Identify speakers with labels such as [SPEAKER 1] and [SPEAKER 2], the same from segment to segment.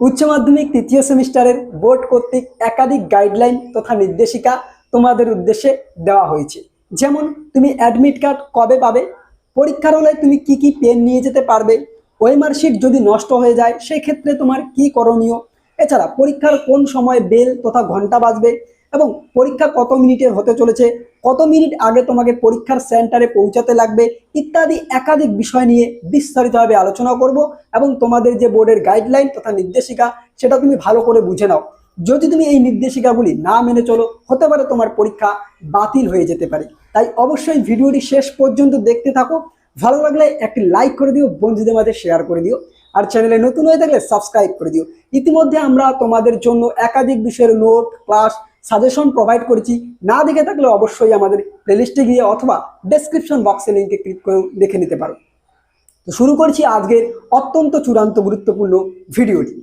[SPEAKER 1] উচ্চ মাধ্যমিক তৃতীয় সেমিস্টারের বোর্ড কর্তৃক একাধিক গাইডলাইন তথা নির্দেশিকা তোমাদের উদ্দেশ্যে দেওয়া হয়েছে। যেমন, তুমি অ্যাডমিট কার্ড কবে পাবে? পরীক্ষার হলে তুমি কি কি পেন নিয়ে যেতে পারবে? ওয়েমার শিট যদি নষ্ট হয়ে যায়, সেক্ষেত্রে তোমার কি করণীয়? এছাড়া, পরীক্ষার কোন সময় বেল তথা ঘণ্টা বাজবে? এবং পরীক্ষা কত মিনিটের হতে চলেছে, কত মিনিট আগে তোমাকে পরীক্ষার সেন্টারে পৌঁছাতে লাগবে, ইত্যাদি একাধিক বিষয় নিয়ে বিস্তারিতভাবে আলোচনা করব এবং তোমাদের যে বোর্ডের গাইডলাইন তথা নির্দেশিকা, সেটা তুমি ভালো করে বুঝে নাও। যদি তুমি এই নির্দেশিকাগুলি না মেনে চলো, হতে পারে তোমার পরীক্ষা বাতিল হয়ে যেতে পারে। তাই অবশ্যই ভিডিওটি শেষ পর্যন্ত দেখতে থাকো। ভালো লাগলে একটি লাইক করে দিও, বন্ধুদের মাঝে শেয়ার করে দিও, আর চ্যানেলে নতুন হয়ে থাকলে সাবস্ক্রাইব করে দিও। ইতিমধ্যে আমরা তোমাদের জন্য একাধিক বিষয়ের নোট ক্লাস সাজেশন প্রোভাইড করেছি। না দেখে থাকলে অবশ্যই আমাদের প্লেলিস্টে গিয়ে অথবা ডেসক্রিপশন বক্সে লিঙ্কে ক্লিক করে দেখে নিতে পারো। তো শুরু করছি আজকের অত্যন্ত চূড়ান্ত গুরুত্বপূর্ণ ভিডিওটি।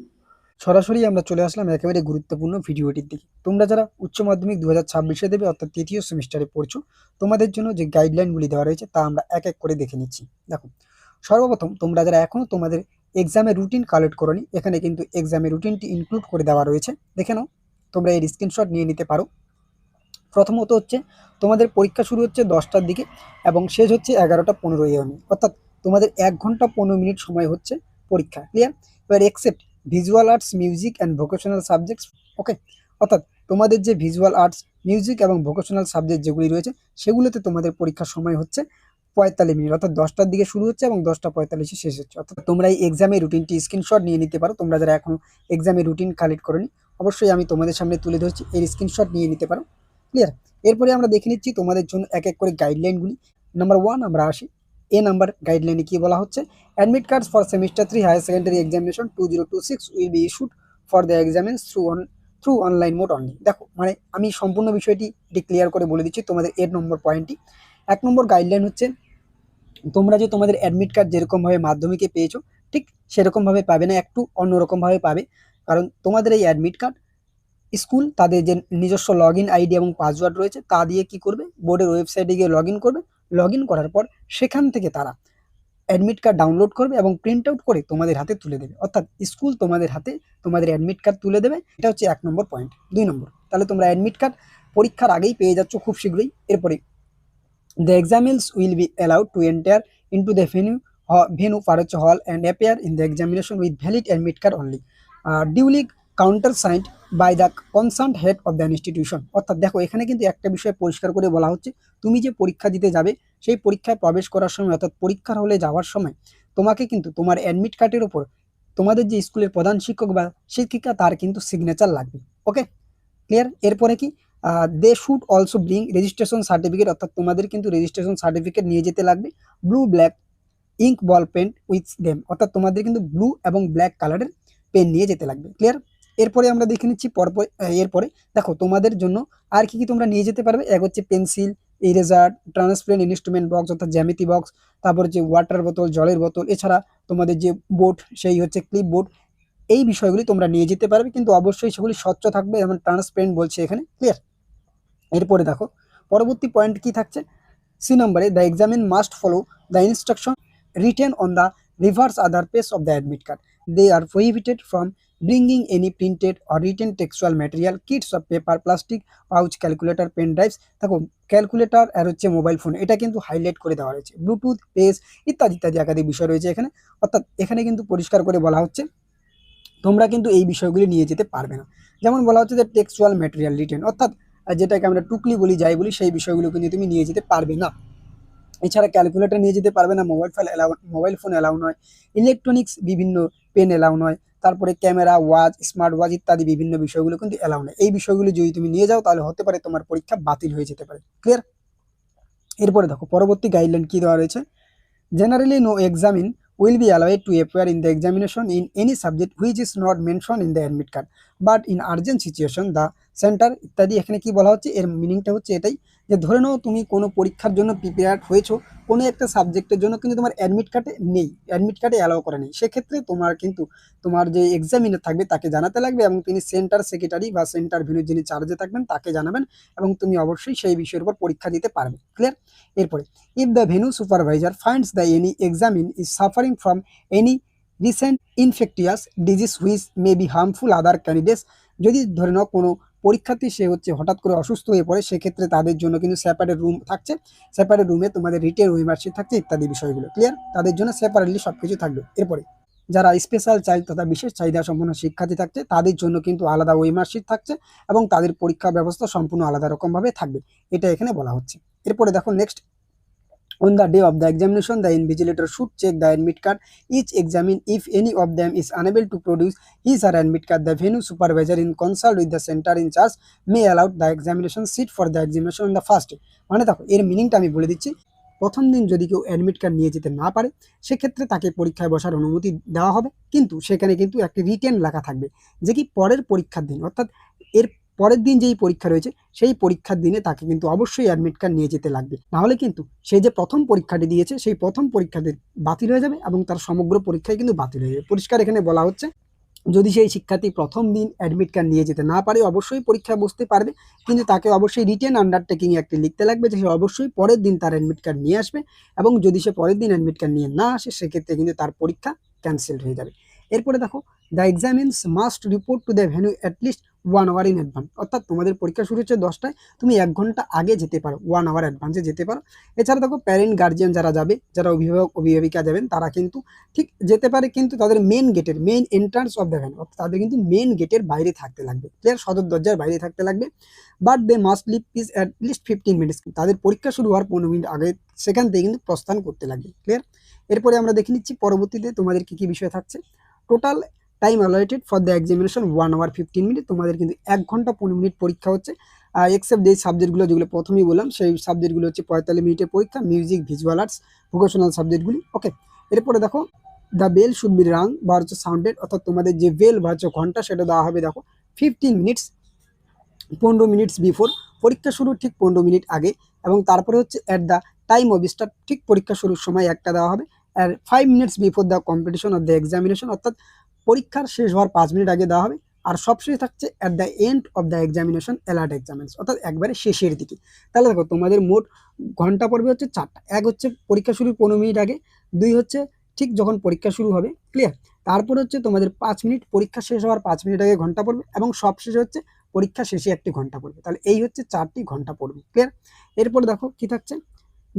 [SPEAKER 2] সরাসরি আমরা চলে আসলাম একেবারে গুরুত্বপূর্ণ ভিডিওটির দিকে। তোমরা যারা উচ্চ মাধ্যমিক দু হাজার ছাব্বিশে দেবে অর্থাৎ তৃতীয় সেমিস্টারে পড়ছো, তোমাদের জন্য যে গাইডলাইনগুলি দেওয়া রয়েছে তা আমরা এক এক করে দেখে নিচ্ছি। দেখো, সর্বপ্রথম তোমরা যারা এখনও তোমাদের এক্সামের রুটিন কালেক্ট করনি, এখানে কিন্তু এক্সামের রুটিনটি ইনক্লুড করে দেওয়া রয়েছে। দেখে নাও তোমরা এর স্ক্রিনশট নিয়ে নিতে পারো। প্রথমত হচ্ছে, তোমাদের পরীক্ষা শুরু হচ্ছে দশটার দিকে এবং শেষ হচ্ছে এগারোটা পনেরো এমনি অর্থাৎ তোমাদের এক ঘণ্টা পনেরো মিনিট সময় হচ্ছে পরীক্ষা। ক্লিয়ার এবার except visual arts music and vocational subjects okay অর্থাৎ তোমাদের যে ভিজুয়াল আর্টস মিউজিক এবং ভোকেশনাল সাবজেক্ট যেগুলি রয়েছে, সেগুলোতে তোমাদের পরীক্ষার সময় হচ্ছে পঁয়তাল্লিশ মিনিট। অর্থাৎ দশটার দিকে শুরু হচ্ছে এবং দশটা পঁয়তাল্লিশে শেষ হচ্ছে। অর্থাৎ তোমরা এই এক্সামের রুটিনটি স্ক্রিনশট নিয়ে নিতে পারো। তোমরা যারা এখনও এক্সামের রুটিন কালেক্ট করনি অবশ্যই আমি তোমাদের সামনে তুলে ধরছি, এর স্ক্রিনশট নিয়ে নিতে পারো। ক্লিয়ার এরপরে আমরা দেখে নিচ্ছি তোমাদের জন্য এক এক করে গাইডলাইনগুলি নাম্বার ওয়ান আমরা আসি। এ নাম্বার গাইডলাইনে কি বলা হচ্ছে? Admit cards for semester three higher secondary examination two zero two six will be issued for the examinees through on through online mode only দেখো মানে আমি সম্পূর্ণ বিষয়টি এটি ক্লিয়ার করে বলে দিচ্ছি তোমাদের এর নম্বর পয়েন্টটি এক নম্বর গাইডলাইন হচ্ছে, তোমরা যে তোমাদের অ্যাডমিট কার্ড যেরকমভাবে মাধ্যমিকে পেয়েছ, ঠিক সেরকমভাবে পাবে না, একটু অন্যরকমভাবে পাবে। কারণ তোমাদের এই অ্যাডমিট কার্ড স্কুল তাদের যে নিজস্ব লগ আইডি এবং পাসওয়ার্ড রয়েছে, তা দিয়ে কি করবে? বোর্ডের ওয়েবসাইটে গিয়ে লগ করবে। লগ করার পর সেখান থেকে তারা অ্যাডমিট কার্ড ডাউনলোড করবে এবং প্রিন্ট আউট করে তোমাদের হাতে তুলে দেবে। অর্থাৎ স্কুল তোমাদের হাতে তোমাদের অ্যাডমিট কার্ড তুলে দেবে। এটা হচ্ছে এক নম্বর পয়েন্ট দুই নম্বর, তাহলে তোমরা অ্যাডমিট কার্ড পরীক্ষার আগেই পেয়ে যাচ্ছ খুব শীঘ্রই। এরপরে the examinees will be allowed to enter into the venue venue পার হচ্ছে hall and appear in the examination with valid admit card only duly counter signed by the concern head of the institution অর্থাৎ দেখো, এখানে কিন্তু একটা বিষয় পরিষ্কার করে বলা হচ্ছে, তুমি যে পরীক্ষা দিতে যাবে, সেই পরীক্ষায় প্রবেশ করার সময়, অর্থাৎ পরীক্ষার হলে যাওয়ার সময়, তোমাকে কিন্তু তোমার অ্যাডমিট কার্ডের ওপর তোমাদের যে স্কুলের প্রধান শিক্ষক বা শিক্ষিকা, তার কিন্তু সিগনেচার লাগবে। ওকে ক্লিয়ার এরপরে কি? They should also bring registration certificate অর্থাৎ তোমাদের কিন্তু রেজিস্ট্রেশন সার্টিফিকেট নিয়ে যেতে লাগবে blue black ink ball pen with them অর্থাৎ তোমাদের কিন্তু ব্লু এবং ব্ল্যাক কালারের পেন নিয়ে যেতে লাগবে ক্লিয়ার এরপরে আমরা দেখে নিচ্ছি পরপর এরপরে দেখো তোমাদের জন্য আর কি কি তোমরা নিয়ে যেতে পারবে। এক হচ্ছে pencil eraser transparent instrument box অর্থাৎ জ্যামিতি বক্স তারপর যে ওয়াটার বোতল জলের বোতল এছাড়া তোমাদের যে বোর্ড সেই হচ্ছে ক্লিপ বোর্ড এই বিষয়গুলি তোমরা নিয়ে যেতে পারবে, কিন্তু অবশ্যই সেগুলি স্বচ্ছ থাকবে যেমন ট্রান্সপারেন্ট বলছে এখানে ক্লিয়ার এরপরে দেখো, পরবর্তী পয়েন্ট কি থাকছে? সি নম্বরে the examinee must follow the instruction written on the reverse other page of the admit card they are prohibited from bringing any printed or written textual material kits of paper plastic pouch calculator pen drives দেখো calculator আর হচ্ছে mobile phone এটা কিন্তু highlight করে দেওয়া রয়েছে। Bluetooth page ইত্যাদি ইত্যাদি একাধিক বিষয় রয়েছে এখানে। অর্থাৎ এখানে কিন্তু পরিষ্কার করে বলা হচ্ছে, তোমরা কিন্তু এই বিষয়গুলি নিয়ে যেতে পারবে না। যেমন বলা হচ্ছে যে টেক্সচুয়াল ম্যাটেরিয়াল রিটেন অর্থাৎ যেটাকে আমরা টুকলি বলি, যাই বলি, সেই বিষয়গুলো কিন্তু তুমি নিয়ে যেতে পারবে না। এছাড়া ক্যালকুলেটর নিয়ে যেতে পারবে না mobile phone allow mobile phone allow নয়। ইলেকট্রনিক্স বিভিন্ন পেন অ্যালাউ নয়। তারপরে ক্যামেরা ওয়াচ স্মার্ট ওয়াচ ইত্যাদি বিভিন্ন বিষয়গুলো কিন্তু অ্যালাউ নয় এই বিষয়গুলো যদি তুমি নিয়ে যাও তাহলে হতে পারে তোমার পরীক্ষা বাতিল হয়ে যেতে পারে। ক্লিয়ার এরপরে দেখো, পরবর্তী গাইডলাইন কী দেওয়া রয়েছে? Generally no examinee will be allowed to appear in the examination in any subject which is not mentioned in the admit card. But in urgent situation, the center ইত্যাদি এখানে কি বলা হচ্ছে? এর মিনিংটা হচ্ছে এটাই যে ধরে নাও তুমি কোনো পরীক্ষার জন্য প্রিপেয়ার হয়েছো, কোনো একটা সাবজেক্টের জন্য কিন্তু তোমার অ্যাডমিট কার্ডে নেই। অ্যাডমিট কার্ডে অ্যালাউ করা নেই। সেক্ষেত্রে তোমার কিন্তু তোমার যে এক্সামিনার থাকবে তাকে জানাতে লাগবে এবং তিনি সেন্টার সেক্রেটারি বা সেন্টার ভেনুর যিনি চার্জে থাকবেন তাকে জানাবেন এবং তুমি অবশ্যই সেই বিষয়ের উপর পরীক্ষা দিতে পারবে। ক্লিয়ার এরপরে if the venue supervisor finds the any examinee is suffering from any recent infectious disease which may be harmful other candidates যদি ধরে নাও কোনো পরীক্ষার্থী সে হচ্ছে হঠাৎ করে অসুস্থ হয়ে পড়ে, সেক্ষেত্রে তাদের জন্য কিন্তু সেপারেট রুম থাকছে। সেপারেট রুমে তোমাদের রিটেল ওয়েমার্কশিট থাকছে ইত্যাদি বিষয়গুলো। ক্লিয়ার তাদের জন্য সেপারেটলি সব কিছু থাকবে। এরপরে, যারা স্পেশাল চাইল্ড তথা বিশেষ চাহিদা সম্পন্ন শিক্ষার্থী থাকছে, তাদের জন্য কিন্তু আলাদা ওয়েমার্কশিট থাকছে এবং তাদের পরীক্ষা ব্যবস্থা সম্পূর্ণ আলাদা রকমভাবে থাকবে। এটা এখানে বলা হচ্ছে। এরপরে দেখো next On the day of the examination, the invigilator should check the admit card. Each examine if any of them is unable to produce his or admit card. The venue supervisor in consult with the center in charge may allow the examination seat for the examination on the first day. মানে দেখো এর মিনিংটা আমি বলে দিচ্ছি প্রথম দিন যদি কেউ অ্যাডমিট কার্ড নিয়ে যেতে না পারে সেক্ষেত্রে তাকে পরীক্ষায় বসার অনুমতি দেওয়া হবে কিন্তু সেখানে কিন্তু একটি রিটেন লেখা থাকবে যে কি পরের পরীক্ষার দিন অর্থাৎ এর পরের দিন যেই পরীক্ষা রয়েছে, সেই পরীক্ষার দিনে তাকে কিন্তু অবশ্যই অ্যাডমিট কার্ড নিয়ে যেতে লাগবে। নাহলে কিন্তু সে যে প্রথম পরীক্ষাটি দিয়েছে, সেই প্রথম পরীক্ষাটি বাতিল হয়ে যাবে এবং তার সমগ্র পরীক্ষায় কিন্তু বাতিল হয়ে যাবে। পরিষ্কার এখানে বলা হচ্ছে, যদি সেই শিক্ষার্থী প্রথম দিন অ্যাডমিট কার্ড নিয়ে যেতে না পারে, অবশ্যই পরীক্ষায় বসতে পারবে। কিন্তু তাকে অবশ্যই রিটেন আন্ডারটেকিং একটি লিখতে লাগবে যে সে অবশ্যই পরের দিন তার অ্যাডমিট কার্ড নিয়ে আসবে এবং যদি সে পরের দিন অ্যাডমিট কার্ড নিয়ে না আসে, সেক্ষেত্রে কিন্তু তার পরীক্ষা ক্যান্সেল হয়ে যাবে। এরপরে দেখো the examinees must report to the venue at least one hour in advance অর্থাৎ তোমাদের পরীক্ষা শুরু হচ্ছে দশটায়, তুমি এক ঘণ্টা আগে যেতে পারো ওয়ান আওয়ার অ্যাডভান্সে যেতে পারো। এছাড়া দেখো প্যারেন্ট গার্জিয়ান যারা যাবে, যারা অভিভাবক, অভিভাবিকা যাবেন, তারা কিন্তু ঠিক যেতে পারে, কিন্তু তাদের মেন গেটের main entrance of the venue অর্থাৎ তাদের কিন্তু মেন গেটের বাইরে থাকতে লাগবে। ক্লিয়ার সদর দরজার বাইরে থাকতে লাগবে। But they must leave is at least fifteen minutes তাদের পরীক্ষা শুরু হওয়ার পনেরো মিনিট আগে সেখান থেকে কিন্তু প্রস্থান করতে লাগবে। ক্লিয়ার এরপরে আমরা দেখে নিচ্ছি, পরবর্তীতে তোমাদের কী কী বিষয় থাকছে। Total time allotted for the examination one hour fifteen minute তোমাদের কিন্তু এক ঘণ্টা পনেরো মিনিট পরীক্ষা হচ্ছে। এক্সেপ্ট যেই সাবজেক্টগুলো যেগুলো প্রথমেই বললাম, সেই সাবজেক্টগুলো হচ্ছে পঁয়তাল্লিশ মিনিটের পরীক্ষা মিউজিক ভিজুয়াল আর্টস ভোকেশনাল সাবজেক্টগুলি ওকে এরপরে দেখো the bell should be rang বা হচ্ছে সাউন্ডেড অর্থাৎ তোমাদের যে বেল বা হচ্ছে ঘণ্টা, সেটা দেওয়া হবে, দেখো ফিফটিন মিনিটস পনেরো মিনিটস বিফোর পরীক্ষা শুরুর ঠিক পনেরো মিনিট আগে, এবং তারপরে হচ্ছে at the time of start ঠিক পরীক্ষা শুরুর সময় একটা দেওয়া হবে। আর five minutes before the competition of the examination অর্থাৎ পরীক্ষার শেষ হওয়ার পাঁচ মিনিট আগে দেওয়া হবে। আর সবশেষে থাকছে at the end of the examination alert examination অর্থাৎ একবারে শেষের দিকে। তাহলে দেখো, তোমাদের মোট ঘণ্টা পড়বে হচ্ছে চারটা। এক হচ্ছে পরীক্ষা শুরুর পনেরো মিনিট আগে, দুই হচ্ছে ঠিক যখন পরীক্ষা শুরু হবে ক্লিয়ার তারপর হচ্ছে তোমাদের পাঁচ মিনিট, পরীক্ষা শেষ হওয়ার পাঁচ মিনিট আগে ঘণ্টা পড়বে, এবং সবশেষে হচ্ছে পরীক্ষা শেষে একটি ঘণ্টা পড়বে। তাহলে এই হচ্ছে চারটি ঘণ্টা পড়বে ক্লিয়ার এরপর দেখো কি থাকছে?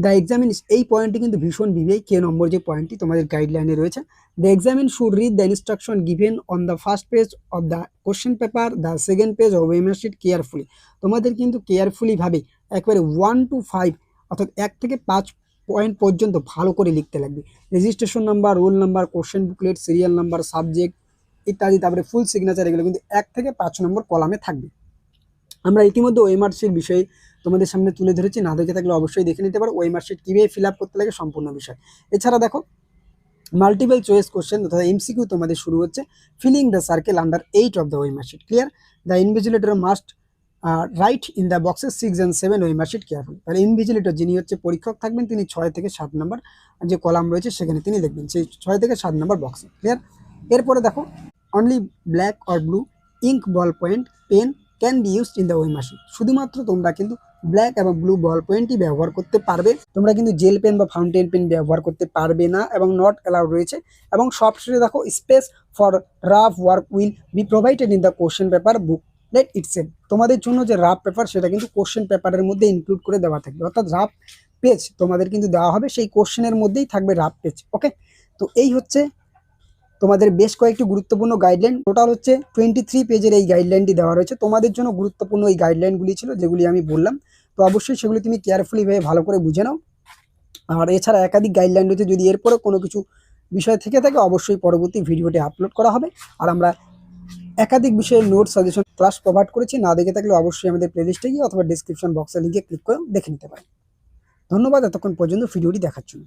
[SPEAKER 2] দ্য এক্সামিন এই পয়েন্টটি কিন্তু ভীষণ বিবেক। কে নম্বর যে পয়েন্টটি তোমাদের গাইডলাইনে রয়েছে। The examinee should read the instruction given on the first page of the question paper the second page of OMR sheet carefully তোমাদের কিন্তু কেয়ারফুলি ভাবে একবারে ওয়ান টু ফাইভ অর্থাৎ এক থেকে পাঁচ পয়েন্ট পর্যন্ত ভালো করে লিখতে লাগবে। Registration number roll number question booklet serial number subject ইত্যাদি, তারপরে ফুল সিগনেচার এগুলো কিন্তু এক থেকে পাঁচ নম্বর কলামে থাকবে। আমরা ইতিমধ্যে ওয়েমার্কশিট বিষয়ে তোমাদের সামনে তুলে ধরেছি, না দেখে থাকলে অবশ্যই দেখে নিতে পারো। ওয়েমার্কশিট কীভাবে ফিল আপ করতে লাগে সম্পূর্ণ বিষয়। এছাড়া দেখো মাল্টিপল চয়েস কোশ্চেন তথা এমসিকিউ তোমাদের শুরু হচ্ছে filling the circle under eight of the OMR sheet clear the invigilator must write in the boxes six and seven OMR sheet careful তাহলে ইনভিজিলেটর যিনি হচ্ছে পরীক্ষক থাকবেন, তিনি ছয় থেকে সাত নম্বর যে কলাম রয়েছে, সেখানে তিনি দেখবেন সেই ছয় থেকে সাত নম্বর বক্সে ক্লিয়ার এরপরে দেখো only black or blue ink ball point pen can be used in the OMR sheet শুধুমাত্র তোমরা কিন্তু ব্ল্যাক এবং ব্লু বল পয়েন্টই ব্যবহার করতে পারবে। তোমরা কিন্তু জেল পেন বা ফাউন্টেন পেন ব্যবহার করতে পারবে না এবং নট অ্যালাউড রয়েছে। এবং সবশেষে দেখো space for rough work will be provided in the question paper booklet itself তোমাদের জন্য যে রাফ পেপার সেটা কিন্তু কোশ্চেন পেপারের মধ্যে ইনক্লুড করে দেওয়া থাকবে। অর্থাৎ রাফ পেজ তোমাদের কিন্তু দেওয়া হবে, সেই কোশ্চেনের মধ্যেই থাকবে রাফ পেজ ওকে তো এই হচ্ছে তোমাদের বেশ কয়েকটি গুরুত্বপূর্ণ গাইডলাইন টোটাল হচ্ছে টোয়েন্টি থ্রি পেজের এই গাইডলাইনটি দেওয়া রয়েছে। তোমাদের জন্য গুরুত্বপূর্ণ এই গাইডলাইনগুলি ছিল, যেগুলি আমি বললাম। তো অবশ্যই সেগুলি তুমি কেয়ারফুলি ভাবে ভালো করে বুঝে নাও। আর এছাড়া একাধিক গাইডলাইন রয়েছে, যদি এরপরে কোনো কিছু বিষয় থেকে থাকে, অবশ্যই পরবর্তী ভিডিওটি আপলোড করা হবে। আর আমরা একাধিক বিষয়ের নোট সাজেশন ক্লাস প্রোভাইড করেছি। না দেখে থাকলে অবশ্যই আমাদের প্লেলিস্টে গিয়ে অথবা ডিসক্রিপশন বক্সে লিখে ক্লিক করে দেখে নিতে পারেন। ধন্যবাদ, এতক্ষণ পর্যন্ত ভিডিওটি দেখার জন্য।